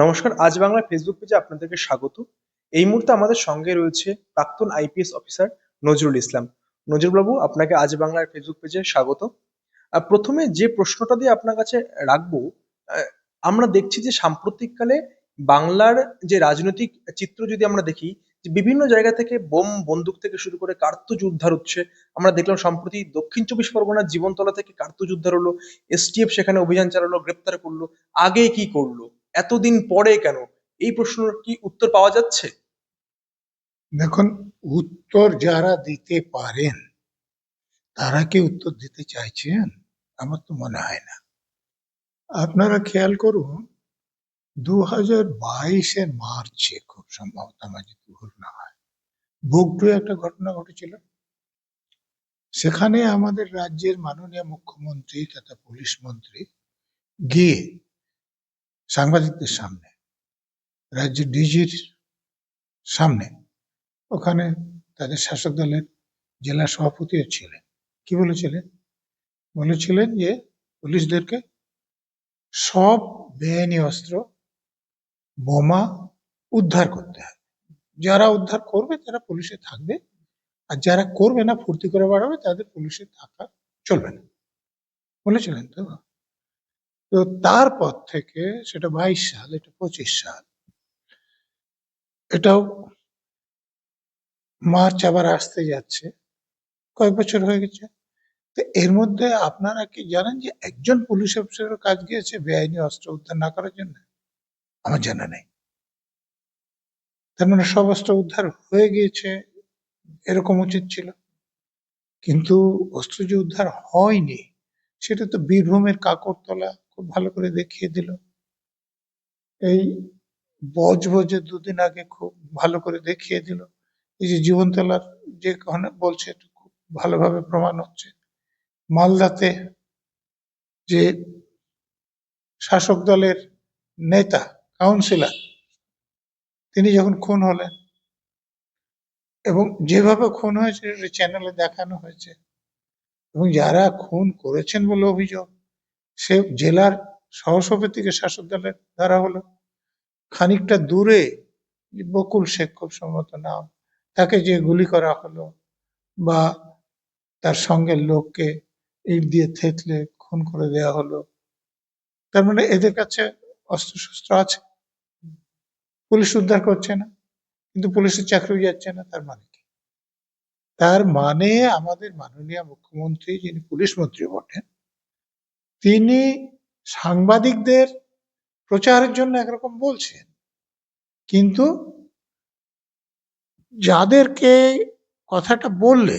নমস্কার, আজ বাংলা ফেসবুক পেজে আপনাদেরকে স্বাগত। এই মুহূর্তে আমাদের সঙ্গে রয়েছে প্রাক্তন আইপিএস অফিসার নজরুল ইসলাম। নজরুলবাবু, আপনাকে আজ বাংলার ফেসবুক পেজে স্বাগত। প্রথমে যে প্রশ্নটা দিয়ে আপনার কাছে রাখব আমরা দেখছি যে সাম্প্রতিককালে বাংলার যে রাজনৈতিক চিত্র যদি আমরা দেখি, যে বিভিন্ন জায়গা থেকে বোম বন্দুক থেকে শুরু করে কার্তুজ উদ্ধার হচ্ছে। আমরা দেখলাম সম্প্রতি দক্ষিণ চব্বিশ পরগনার জীবনতলা থেকে কার্তুজ উদ্ধার হলো এসটিএফ সেখানে অভিযান চালালো, গ্রেপ্তার করল, আগে কি করল? এতদিন পরে কেন? এই প্রশ্নের কি উত্তর পাওয়া যাচ্ছে? দেখুন, উত্তর যারা দিতে পারেন, তারা কি উত্তর দিতে চাইছেন? আমার তো মনে হয় না। আপনারা খেয়াল করুন দু হাজার বাইশের মার্চে খুব সম্ভবত আমার যদি ভুল না হয় বগটু একটা ঘটনা ঘটেছিল। সেখানে আমাদের রাজ্যের মাননীয় মুখ্যমন্ত্রী তথা পুলিশ মন্ত্রী গিয়ে সাংবাদিকদের সামনে, রাজ্যের ডিজির সামনে। ওখানে তাদের শাসক দলের জেলা সভাপতিও ছিলেন। কি বলেছিলেন? বলেছিলেন যে পুলিশদেরকে সব বেআইনি অস্ত্র, বোমা উদ্ধার করতে হবে। যারা উদ্ধার করবে তারা পুলিশে থাকবে, আর যারা করবে না ফুর্তি করে বাড়াবে তাদের পুলিশে থাকা চলবে না। বলেছিলেন তো? তো তারপর থেকে সেটা বাইশ সাল, এটা পঁচিশ সাল। এটাও মার্চ আবার আসতে যাচ্ছে, কয়েক বছর হয়ে গেছে। তো এর মধ্যে আপনারা কি জানেন যে একজন পুলিশ অফিসারের কাজ গিয়েছে বেআইনি অস্ত্র উদ্ধার না করার জন্য? আমার জানা নেই। তার মানে সব অস্ত্র উদ্ধার হয়ে গিয়েছে, এরকম উচিত ছিল। কিন্তু অস্ত্র যে উদ্ধার হয়নি, সেটা তো বীরভূমের কাকরতলা খুব ভালো করে দেখিয়ে দিল। এই বজ বজবজে দুদিন আগে খুব ভালো করে দেখিয়ে দিল। এই যে জীবনতলার যে বলছে, এটা খুব ভালোভাবে প্রমাণ হচ্ছে। মালদাতে যে শাসক দলের নেতা, কাউন্সিলর, তিনি যখন খুন হলেন এবং যেভাবে খুন হয়েছে চ্যানেলে দেখানো হয়েছে এবং যারা খুন করেছেন বলে অভিযোগ সে জেলার সহসভাপতিকে শাসক দলের ধরা হলো। খানিকটা দূরে বকুল শেখ সম্ভবত নাম। তাকে যে গুলি করা হলো বা তার সঙ্গের লোককে ইট দিয়ে থেতলে খুন করে দেওয়া হলো, তার মানে এদের কাছে অস্ত্র শস্ত্র আছে। পুলিশ উদ্ধার করছে না, কিন্তু পুলিশের চাকরি যাচ্ছে না, তার মানে তার মানে আমাদের মাননীয় মুখ্যমন্ত্রী যিনি পুলিশ মন্ত্রী বটেন তিনি সাংবাদিকদের প্রচারের জন্য একরকম বলছেন। কিন্তু যাদেরকে কথাটা বললে,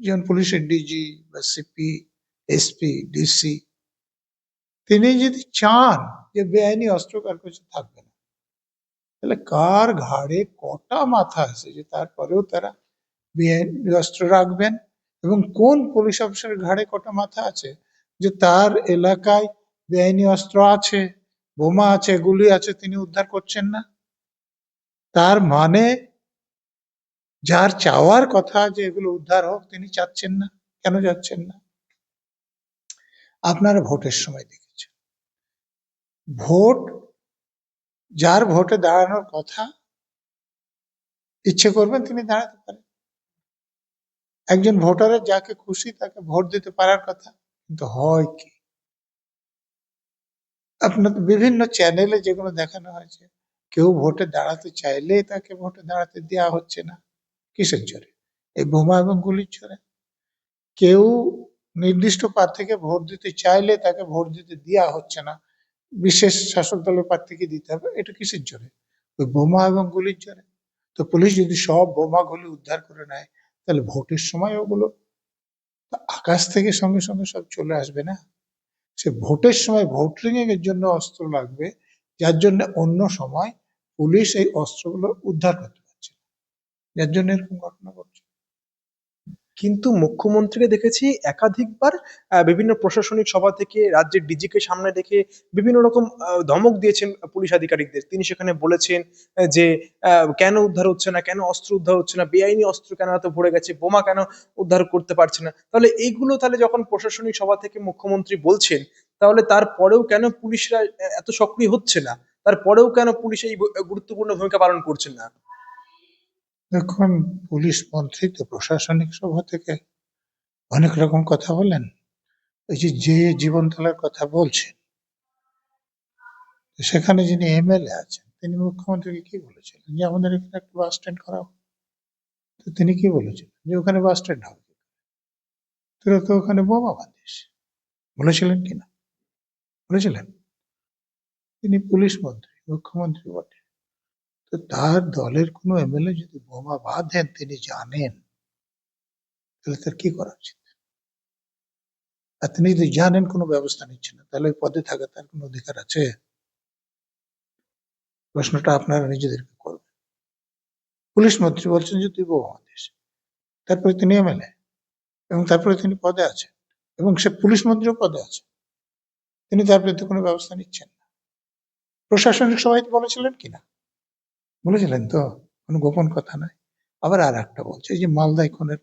যেমন পুলিশের ডিজি বা সিপি এসপি ডিসি তিনি যদি চান যে বেআইনি অস্ত্র কার কাছে থাকবে না, তাহলে কার ঘাড়ে কটা মাথা আছে যে তারপরেও তারা বেআইনি অস্ত্র রাখবেন এবং কোন পুলিশ অফিসারের ঘাড়ে কটা মাথা আছে যে তার এলাকায় বেআইনি অস্ত্র আছে, বোমা আছে, গুলি আছে, তিনি উদ্ধার করছেন না। তার মানে যার চাওয়ার কথা যে এগুলো উদ্ধার হোক, তিনি চাচ্ছেন না। কেন যাচ্ছেন না? আপনারা ভোটের সময় দেখেছেন। ভোট, যার ভোটে দাঁড়ানোর কথা ইচ্ছে করবেন তিনি দাঁড়াতে পারেন। একজন ভোটারের যাকে খুশি তাকে ভোট দিতে পারার কথা। কিন্তু হয় কি? আপনার বিভিন্ন চ্যানেলে যেগুলো দেখানো হয়েছে, কেউ ভোটে দাঁড়াতে চাইলে তাকে ভোটে দাঁড়াতে দেওয়া হচ্ছে না। কিসের জোরে? এই বোমা এবং গুলির জোরে? কেউ নির্দিষ্ট প্রার্থীকে ভোট দিতে চাইলে তাকে ভোট দিতে দেওয়া হচ্ছে না। বিশেষ শাসক দলের প্রার্থীকে দিতে হবে, এটা কিসের জোরে? ওই বোমা এবং গুলির জোরে? তো পুলিশ যদি সব বোমা গুলি উদ্ধার করে নেয়, তাহলে ভোটের সময় ওগুলো আকাশ থেকে সঙ্গে সঙ্গে সব চলে আসবে না সে ভোটের সময় ভোট রিং এর জন্য অস্ত্র লাগবে, যার জন্য অন্য সময় পুলিশ এই অস্ত্রগুলো উদ্ধার করতে পারছে না। যার জন্য এরকম ঘটনা ঘটছে কিন্তু মুখ্যমন্ত্রীকে দেখেছি একাধিকবার বিভিন্ন প্রশাসনিক সভা থেকে রাজ্যের ডিজিকে সামনে রেখে বিভিন্ন রকম ধমক দিয়েছেন পুলিশ আধিকারিকদের। তিনি সেখানে বলেছেন যে কেন উদ্ধার হচ্ছে না, কেন অস্ত্র উদ্ধার হচ্ছে না, বেআইনি অস্ত্র কেন এত ভরে গেছে, বোমা কেন উদ্ধার করতে পারছে না। তাহলে এইগুলো তাহলে যখন প্রশাসনিক সভা থেকে মুখ্যমন্ত্রী বলছেন, তাহলে তারপরেও কেন পুলিশরা এত সক্রিয় হচ্ছে না? তারপরেও কেন পুলিশ এই গুরুত্বপূর্ণ ভূমিকা পালন করছেন না? দেখুন, পুলিশ মন্ত্রী তো প্রশাসনিক সভা থেকে অনেক রকম কথা বলেন এই যে যে জীবনতলার কথা বলছেন, সেখানে যিনি এমএলএ আছেন, তিনি মুখ্যমন্ত্রীকে কি বলেছিলেন? যে আমাদের এখানে একটা বাস স্ট্যান্ড করা। তো তিনি কি বলেছিলেন? যে ওখানে বাস স্ট্যান্ড হবে। তোরা তো ওখানে বোমা বাঁধিস। বলেছিলেন কিনা বলেছিলেন। তিনি পুলিশ মন্ত্রী, মুখ্যমন্ত্রী বটে। তো তার দলের কোনো এমএলএ যদি বোমা বাঁধেন তিনি জানেন। তাহলে তার কি করা উচিত? আর তিনি যদি জানেন, কোনো ব্যবস্থা নিচ্ছেন না, তাহলে ওই পদে থাকা তার কোনো অধিকার আছে? প্রশ্নটা আপনারা নিজেদেরকে করবেন। পুলিশ মন্ত্রী বলছেন যে, তুই বোমা বাঁধিস। তারপরে তিনি এমএলএ এবং তারপরে তিনি পদে আছেন, এবং সে পুলিশ মন্ত্রীও পদে আছে তিনি তার বিরুদ্ধে কোনো ব্যবস্থা নিচ্ছেন না। প্রশাসনিক সবাই বলেছিলেন কিনা? বলেছিলেন তো, কোনো গোপন কথা নয় আবার আর একটা বলছে যে মালদায় খুনের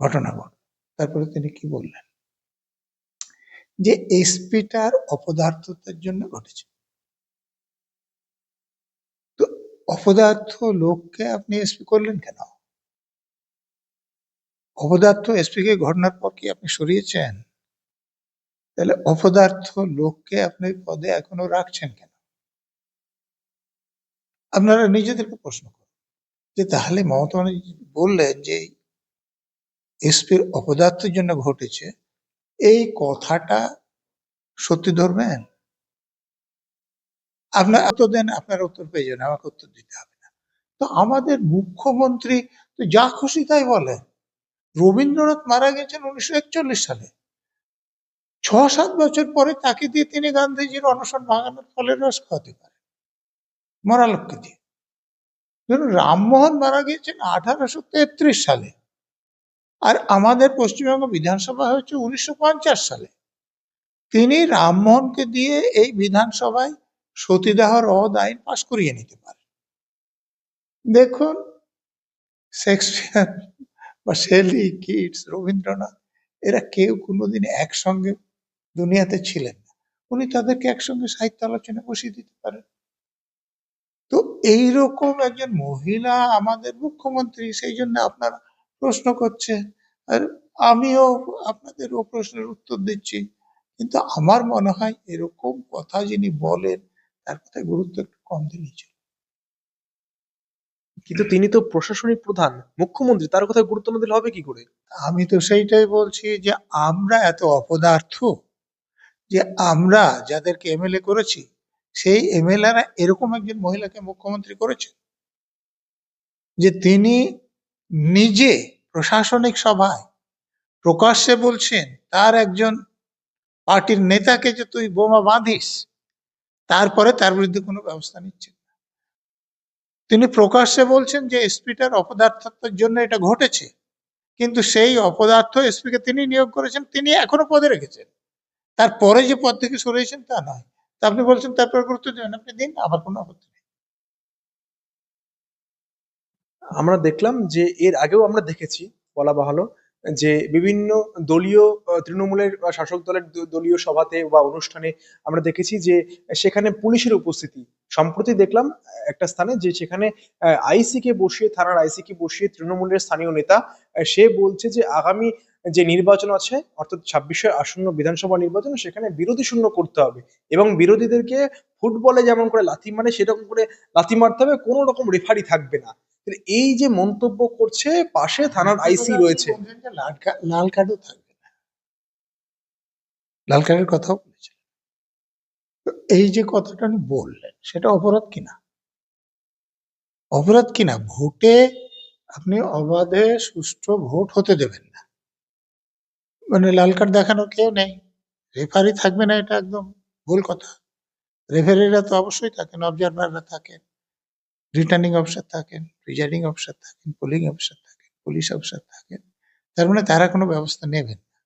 ঘটনা ঘট তারপরে তিনি কি বললেন? যে এসপিটার অপদার্থতার জন্য ঘটেছে। তো অপদার্থ লোককে আপনি এসপি করলেন কেন? অপদার্থ এসপি কে ঘটনার পর কি আপনি সরিয়েছেন? তাহলে অপদার্থ লোককে আপনি পদে এখনও রাখছেন কেন? আপনারা নিজেদেরকে প্রশ্ন করুন যে তাহলে মমতা ব্যানার্জি বললেন যে এসপির অপদার্থের জন্য ঘটেছে, এই কথাটা সত্যি ধরবেন? আপনার এত দেন, আপনার উত্তর পেয়ে যাবেন, আমাকে উত্তর দিতে হবে না। তো আমাদের মুখ্যমন্ত্রী তো যা খুশি তাই বলে রবীন্দ্রনাথ মারা গেছেন উনিশশো একচল্লিশ সালে। ছ সাত বছর পরে তাকে দিয়ে তিনি গান্ধীজির অনশন ভাঙানোর ফলের রস খাওয়াতে পারেন মরা দিয়ে। ধরুন রামমোহন মারা গিয়েছেন আঠারোশো তেত্রিশ সালে। আর আমাদের পশ্চিমবঙ্গ বিধানসভা হয়েছে উনিশশো পঞ্চাশ সালে। তিনি রামমোহনকে দিয়ে এই বিধানসভায় সতীদাহর অদ আইন পাশ করিয়ে নিতে পারেন। দেখুন, শেক্সপিয়ার বা শেলি কিটস, রবীন্দ্রনাথ, এরা কেউ কোনোদিন একসঙ্গে দুনিয়াতে ছিলেন না। উনি তাদেরকে একসঙ্গে সাহিত্য আলোচনা বসিয়ে দিতে পারেন। তো এইরকম একজন মহিলা আমাদের মুখ্যমন্ত্রী সেই জন্য আপনারা প্রশ্ন করছে আর আমিও আপনাদের ও প্রশ্নের উত্তর দিচ্ছি। কিন্তু আমার মনে হয় এরকম কথা যিনি বলেন তার কথা গুরুত্ব একটু কম দিলেই চলে। কিন্তু তিনি তো প্রশাসনিক প্রধান মুখ্যমন্ত্রী তার কথা গুরুত্ব না দিলে হবে কি করে? আমি তো সেইটাই বলছি যে আমরা এত অপদার্থ যে আমরা যাদেরকে এমএলএ করেছি সেই এমএলএরা এরকম একজন মহিলাকে মুখ্যমন্ত্রী করেছে যে তিনি নিজে প্রশাসনিক সভায় প্রকাশ্যে বলছেন, তার একজন পার্টির নেতাকে যে তুই বোমা বাঁধিস, তারপরে তার বিরুদ্ধে কোনো ব্যবস্থা নিচ্ছেন না। তিনি প্রকাশ্যে বলছেন যে এসপিটার অপদার্থত্বের জন্য এটা ঘটেছে, কিন্তু সেই অপদার্থ এসপিকে তিনি নিয়োগ করেছেন, তিনি এখনও পদে রেখেছেন। তারপরে যে পদ থেকে সরিয়েছেন তা নয়। তা আপনি বলছেন, তারপর গুরুত্ব দিবেন আপনি, দিন, আবার কোনো আপত্তি নেই। আমরা দেখলাম যে এর আগেও আমরা দেখেছি, বলা বাহালো যে বিভিন্ন দলীয় তৃণমূলের শাসক দলের দলীয় সভাতে বা অনুষ্ঠানে আমরা দেখেছি যে সেখানে পুলিশের উপস্থিতি সম্প্রতি দেখলাম একটা স্থানে যে সেখানে আইসি কে বসিয়ে থানার আইসি কে বসিয়ে তৃণমূলের স্থানীয় নেতা সে বলছে যে আগামী যে নির্বাচন আছে অর্থাৎ ছাব্বিশের আসন্ন বিধানসভা নির্বাচন সেখানে বিরোধী শূন্য করতে হবে। এবং বিরোধীদেরকে ফুটবলে যেমন করে লাথি মারে সেরকম করে লাথি মারতে হবে কোনো রকম রেফারি থাকবে না। এই যে মন্তব্য করছে পাশে থানার আইসি রয়েছে। লাল কার্ডও থাকবে লাল কার্ডের কথাও এই যে কথাটা উনি বললেন, সেটা অপরাধ কিনা? অপরাধ কিনা? ভোটে আপনি অবাধে সুষ্ঠু ভোট হতে দেবেন না। মানে লাল কার্ড দেখানোর কেউ নেই। রেফারি থাকবে না এটা একদম ভুল কথা। রেফারিরা তো অবশ্যই থাকেন, অবজারভাররা থাকেন, রিটার্নিং অফিসার থাকেন, প্রিজাইডিং অফিসার থাকেন, পোলিং অফিসার থাকেন, পুলিশ অফিসার থাকেন, তার মানে তারা কোনো ব্যবস্থা নেবেন না।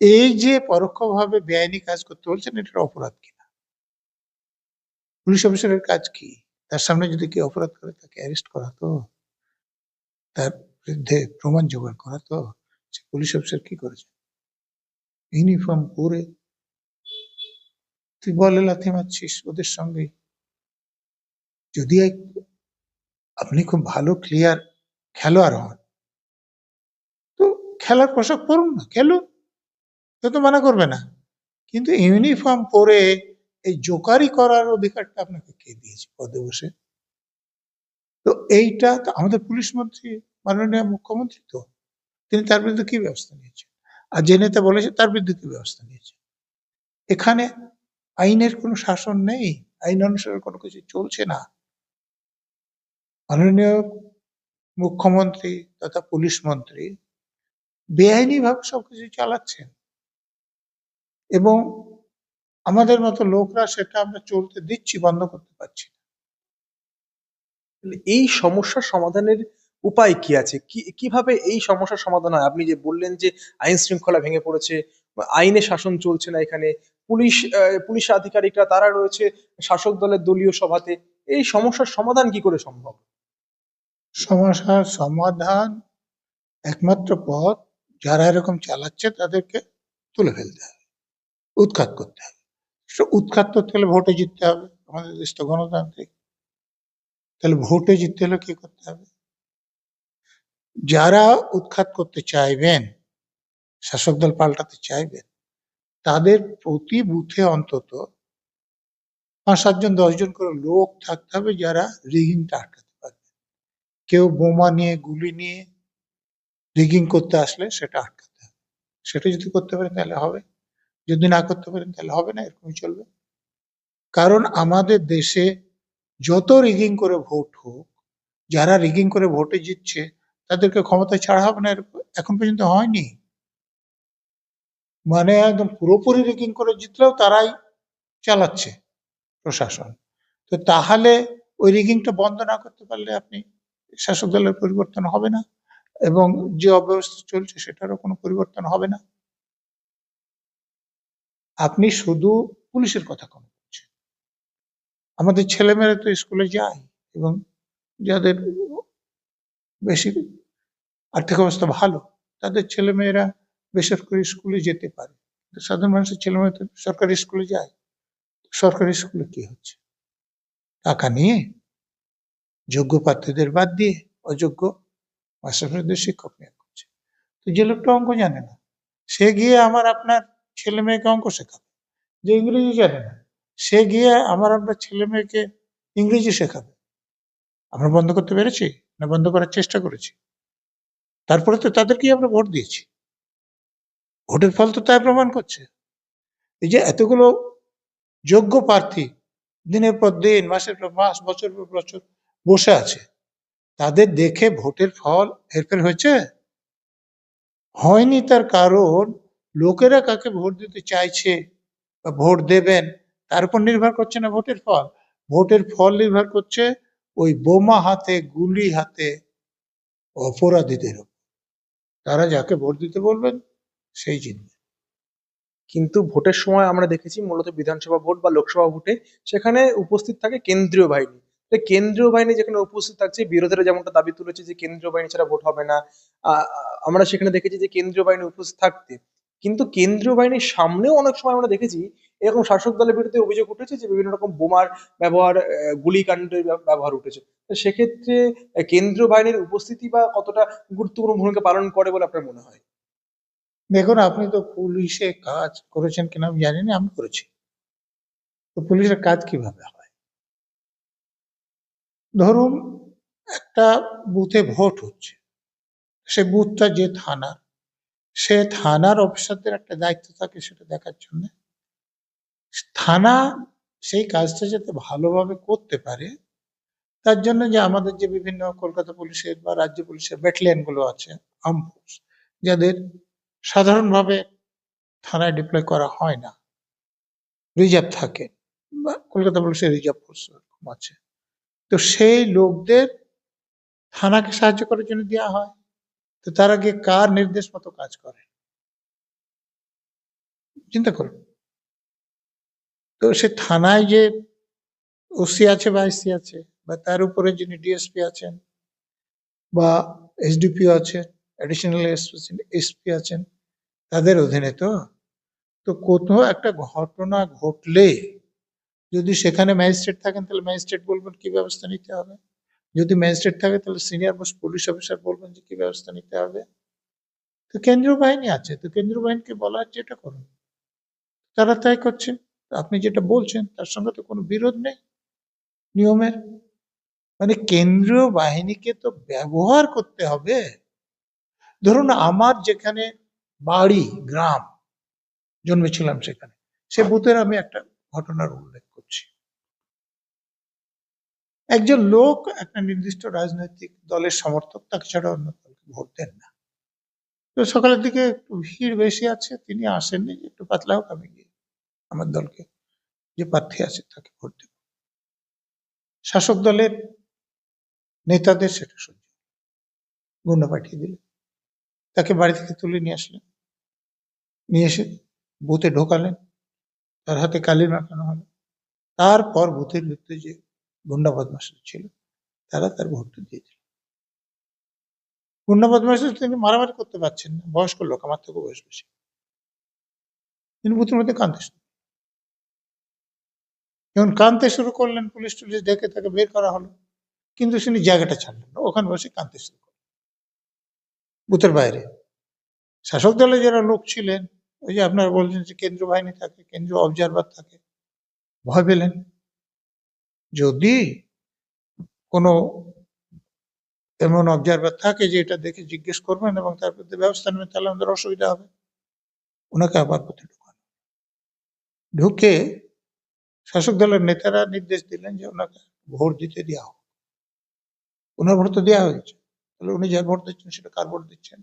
এই যে পরোক্ষভাবে বেআইনি কাজ করতে বলছেন, এটার অপরাধ কিনা? পুলিশ অফিসারের কাজ কি? তার সামনে যদি কেউ অপরাধ করে, তাকে অ্যারেস্ট করা তো তার বিরুদ্ধে প্রমাণ জোগাড় করা তো সে পুলিশ অফিসার কি করেছে? ইউনিফর্ম পরে তুই বলে লাথি মারছিস ওদের সঙ্গে? যদি আপনি খুব ভালো ক্লিয়ার খেলোয়াড় হন, তো খেলার পোশাক পরুন না, খেলুন। তো তো মানা করবে না। কিন্তু ইউনিফর্ম পরে এই জোকারি করার অধিকারটা আপনাকে কে দিয়েছে পদে বসে? তো এইটা তো আমাদের পুলিশ মন্ত্রী, মাননীয় মুখ্যমন্ত্রী তো, তিনি তার বিরুদ্ধে কি ব্যবস্থা নিয়েছেন? আর যে নেতা বলেছে তার বিরুদ্ধে কি ব্যবস্থা নিয়েছে এখানে আইনের কোনো শাসন নেই, আইন অনুসারে কোনো কিছু চলছে না। মাননীয় মুখ্যমন্ত্রী তথা পুলিশ মন্ত্রী বেআইনি ভাবে সবকিছু চালাচ্ছেন। এবং আমাদের মতো লোকরা সেটা আমরা চলতে দিচ্ছি বন্ধ করতে পারছি না। এই সমস্যার সমাধানের উপায় কি আছে? কি কীভাবে এই সমস্যার সমাধান হয়? আপনি যে বললেন যে আইন শৃঙ্খলা ভেঙে পড়েছে আইনে শাসন চলছে না এখানে পুলিশ পুলিশ আধিকারিকরা তারা রয়েছে শাসক দলের দলীয় সভাতে এই সমস্যার সমাধান কি করে সম্ভব? সমস্যার সমাধান একমাত্র পথ যারা এরকম চালাচ্ছে তাদেরকে তুলে ফেলতে হবে উৎখাত করতে হবে। উৎখাত করতে হলে ভোটে জিততে হবে। আমাদের দেশ তো গণতান্ত্রিক। তাহলে ভোটে জিততে হলে কি করতে হবে? যারা উৎখাত করতে চাইবেন, শাসক দল পাল্টাতে চাইবেন, তাদের প্রতি বুথে অন্তত পাঁচ সাতজন দশজন করে লোক থাকতে হবে যারা রিগিংটা আটকাতে পারবে। কেউ বোমা নিয়ে, গুলি নিয়ে রিগিং করতে আসলে সেটা আটকাতে হবে। সেটা যদি করতে পারেন তাহলে হবে। যদি না করতে পারেন, তাহলে হবে না, এরকমই চলবে। কারণ আমাদের দেশে যত রিগিং করে ভোট হোক, যারা রিগিং করে ভোটে জিতছে, তাদেরকে ক্ষমতায় ছাড়া হবে না এখন পর্যন্ত হয়নি। মানে একদম পুরোপুরি রিগিং করে জিতলেও তারাই চালাচ্ছে প্রশাসন। তো তাহলে ওই রিগিংটা বন্ধ না করতে পারলে আপনি শাসক দলের পরিবর্তন হবে না, এবং যে অব্যবস্থা চলছে সেটারও কোনো পরিবর্তন হবে না। আপনি শুধু পুলিশের কথা কম বলছেন। আমাদের ছেলেমেয়েরা তো স্কুলে যায় এবং যাদের বেশি আর্থিক অবস্থা ভালো, তাদের ছেলেমেয়েরা বেসরকারি স্কুলে যেতে পারে। সাধারণ মানুষের ছেলেমেয়েরা তো সরকারি স্কুলে যায়। সরকারি স্কুলে কি হচ্ছে? টাকা নিয়ে যোগ্য প্রার্থীদের বাদ দিয়ে অযোগ্য মাস্টারমশাইদের শিক্ষক নিয়োগ করছে। তো যে লোকটা অঙ্ক জানে না, সে গিয়ে আমার আপনার ছেলে মেয়েকে অঙ্ক শেখাবে, যে ইংরেজি জানে না, সে গিয়ে আমার আপনার ছেলে মেয়েকে ইংরেজি শেখাবে। আমরা বন্ধ করতে পেরেছি না বন্ধ করার চেষ্টা করেছি? তারপরে তো তাদেরকেই আমরা ভোট দিয়েছি। ভোটের ফল তো তাই প্রমাণ করছে। এই যে এতগুলো যোগ্য প্রার্থী দিনের পর দিন, মাসের পর মাস, বছর পর বছর বসে আছে, তাদের দেখে ভোটের ফল হেরফের হয়েছে? হয়নি তার কারণ লোকেরা কাকে ভোট দিতে চাইছে বা ভোট দেবেন, তার উপর নির্ভর করছে না ভোটের ফল। ভোটের ফল নির্ভর করছে ওই বোমা হাতে, গুলি হাতে অপরাধীদের তারা যাকে ভোট দিতে বলবেন, সেই জিতবে। কিন্তু ভোটের সময় আমরা দেখেছি মূলত বিধানসভা ভোট বা লোকসভা ভোটে সেখানে উপস্থিত থাকে কেন্দ্রীয় বাহিনী। কেন্দ্রীয় বাহিনী যেখানে উপস্থিত থাকছে, বিরোধীরা যেমনটা দাবি তুলেছে যে কেন্দ্রীয় বাহিনী ছাড়া ভোট হবে না আমরা সেখানে দেখেছি যে কেন্দ্রীয় বাহিনী উপস্থিত থাকতে কিন্তু কেন্দ্রীয় বাহিনীর সামনেও অনেক সময় আমরা দেখেছি, এরকম শাসক দলের বিরুদ্ধে অভিযোগ উঠেছে যে বিভিন্ন রকম বোমার ব্যবহার গুলিকাণ্ডের ব্যবহার উঠেছে। সেক্ষেত্রে কেন্দ্রীয় বাহিনীর উপস্থিতি বা কতটা গুরুত্বপূর্ণ ভূমিকা পালন করে বলে আপনার মনে হয়? দেখুন, আপনি তো পুলিশে কাজ করেছেন কিনা আমি জানি না, আমি করেছি। তো পুলিশের কাজ কীভাবে হয়? ধরুন, একটা বুথে ভোট হচ্ছে। সে বুথটা যে থানা সে থানার অফিসারদের একটা দায়িত্ব থাকে সেটা দেখার জন্য। থানা সেই কাজটা যাতে ভালোভাবে করতে পারে, তার জন্য যে আমাদের যে বিভিন্ন কলকাতা পুলিশের বা রাজ্য পুলিশের ব্যাটালিয়নগুলো আছে আর্ম যাদের সাধারণভাবে থানায় ডিপ্লয় করা হয় না রিজার্ভ থাকে, বা কলকাতা পুলিশের রিজার্ভ ফোর্স আছে। তো সেই লোকদের থানাকে সাহায্য করার জন্য দেওয়া হয়। তো তারা গিয়ে কার নির্দেশ মতো কাজ করে? চিন্তা করুন। তো সে থানায় যে ওসি আছে বা এসি আছে, বা তার উপরে যিনি ডিএসপি আছেন, বা এসডিপিও আছে অ্যাডিশনাল এসপি আছেন, তাদের অধীনে তো? তো কোথাও একটা ঘটনা ঘটলে যদি সেখানে ম্যাজিস্ট্রেট থাকেন, তাহলে ম্যাজিস্ট্রেট বলবেন কি ব্যবস্থা নিতে হবে? যদি ম্যাজিস্ট্রেট থাকে, তাহলে সিনিয়র মোস্ট পুলিশ অফিসার বলবেন যে, কি ব্যবস্থা নিতে হবে? তো কেন্দ্রীয় বাহিনী আছে, তো কেন্দ্রীয় বাহিনীকে বলা হচ্ছে এটা করুন তারা তাই করছে। আপনি যেটা বলছেন, তার সঙ্গে তো কোনো বিরোধ নেই নিয়মের। মানে কেন্দ্রীয় বাহিনীকে তো ব্যবহার করতে হবে। ধরুন আমার যেখানে বাড়ি, গ্রাম জন্মেছিলাম সেখানে, সে বুথের আমি একটা ঘটনার উল্লেখ একজন লোক একটা নির্দিষ্ট রাজনৈতিক দলের সমর্থক, তাকে ছাড়া অন্য দলকে ভোট দেন না। তো সকালের দিকে একটু ভিড় বেশি আছে, তিনি আসেননি, একটু পাতলা হোক, আমি গিয়ে আমার দলকে, যে প্রার্থী আছে, তাকে ভোট দেব। শাসক দলের নেতাদের সেটা সহ্য গুন্ডা পাঠিয়ে দিলেন। তাকে বাড়ি থেকে তুলে নিয়ে আসলেন। নিয়ে এসে বুথে ঢোকালেন। তার হাতে কালির মাখানো হলো। তারপর বুথের ভিতরে যে গুন্ডা বদমাসরা ছিল, তারা তার ভোটটা দিয়ে দিল। গুন্ডা বদমাসরা তিনি মারামারি করতে পারছেন না, বয়স্ক লোক, আমার থেকে বয়স বেশি। তিনি বুথের মধ্যে কাঁদতে শুরু যখন কাঁদতে শুরু করলেন, পুলিশ টুলিশ ডেকে তাকে বের করা হলো, কিন্তু তিনি জায়গাটা ছাড়লেন না, ওখানে বসে কাঁদতে শুরু করলেন। বুথের বাইরে শাসক দলে যারা লোক ছিলেন, ওই যে আপনারা বলছেন যে কেন্দ্র বাহিনী থাকে, কেন্দ্রীয় অবজারভার থাকে, ভয় পেলেন। যদি কোনো এমন অবজারভার থাকে যে এটা দেখে জিজ্ঞেস করবেন এবং তার প্রতি ব্যবস্থা নেবেন, তাহলে আমাদের অসুবিধা হবে। ওনাকে আবার পথে ঢুকানো ঢুকে শাসক দলের নেতারা নির্দেশ দিলেন যে ওনাকে ভোট দিতে দেওয়া হোক। ওনার ভোট তো দেওয়া হয়েছে। তাহলে উনি যার ভোট দিচ্ছেন সেটা কার ভোট দিচ্ছেন?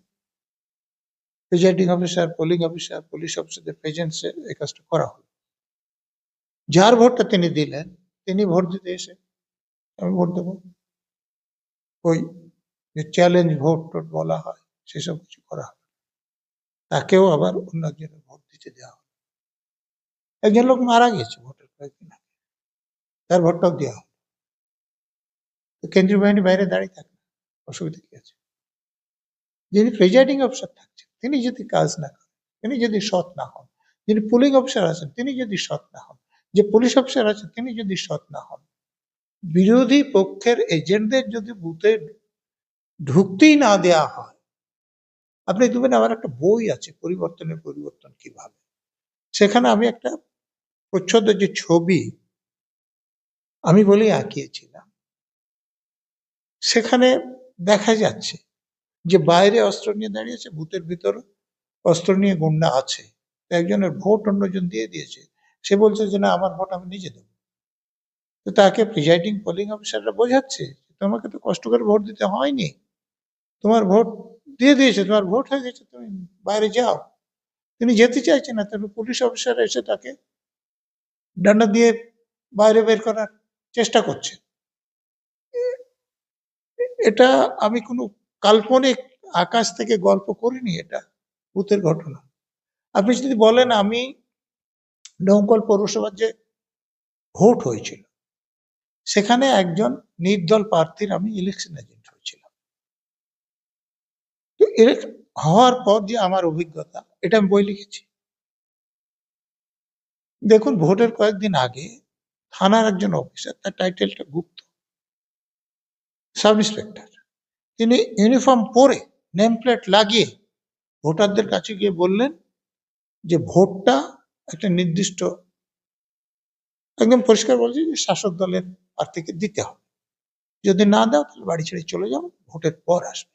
Presiding officer, polling officer, police অফিসারদের প্রেজেন্সে এই কাজটা করা হলো। যার ভোটটা তিনি দিলেন তিনি ভোট দিতে এসে আমি ভোট দেবো। ওই যে চ্যালেঞ্জ ভোট টোট বলা হয়, সেসব কিছু করা হবে। তাকেও আবার অন্য একজনের ভোট দিতে দেওয়া হবে। একজন লোক মারা গেছে ভোটের কয়েকদিন আগে। তার ভোটটাও দেওয়া হবে কেন্দ্রীয় বাহিনী বাইরে দাঁড়িয়ে থাকে। অসুবিধা কি আছে? যিনি প্রেজাইডিং অফিসার থাকছেন, তিনি যদি কাজ না করেন, তিনি যদি সৎ না হন, যিনি পুলিং অফিসার আছেন, তিনি যদি সৎ না হন যে পুলিশ অফিসার আছে, তিনি যদি সৎ না হন, বিরোধী পক্ষের এজেন্টদের যদি বুথে ঢুকতেই না দেয়া হয়, আপনি দেখবেন আমার একটা বই আছে, পরিবর্তনের পরিবর্তন কীভাবে? সেখানে আমি একটা প্রচ্ছদ যে ছবি আমি বলেই আঁকিয়েছিলাম। সেখানে দেখা যাচ্ছে যে বাইরে অস্ত্র নিয়ে দাঁড়িয়েছে বুথের ভিতরে অস্ত্র নিয়ে গুন্ডা আছে। একজনের ভোট অন্যজন দিয়ে দিয়েছে। সে বলছে যে, না, আমার ভোট আমি নিজে দেবো। তো তাকে প্রিজাইডিং পোলিং অফিসাররা বোঝাচ্ছে তোমাকে তো কষ্ট করে ভোট দিতে হয়নি। তোমার ভোট দিয়ে দিয়েছে, তোমার ভোট হয়ে গেছে, তুমি বাইরে যাও। তিনি যেতে চাইছেন না, তবে পুলিশ অফিসার এসে তাকে ডান্ডা দিয়ে বাইরে বের করার চেষ্টা করছে। এটা আমি কোনো কাল্পনিক আকাশ থেকে গল্প করিনি, এটা ভূতের ঘটনা। আপনি যদি বলেন, আমি ডোমকল পৌরসভার যে ভোট হয়েছিল, সেখানে একজন নির্দল প্রার্থীর আমি ইলেকশন এজেন্ট হয়েছিলাম। তো হওয়ার পর যে আমার অভিজ্ঞতা, এটা আমি বই লিখেছি। দেখুন, ভোটের কয়েকদিন আগে থানার একজন অফিসার তার টাইটেলটা গুপ্ত সাব ইন্সপেক্টর তিনি ইউনিফর্ম পরে নেম প্লেট লাগিয়ে ভোটারদের কাছে গিয়ে বললেন যে ভোটটা একটা নির্দিষ্ট, একদম পরিষ্কার বলছি যে শাসক দলের প্রার্থীকে দিতে হবে। যদি না দাও, তাহলে বাড়ি ছেড়ে চলে যাও ভোটের পর আসবে।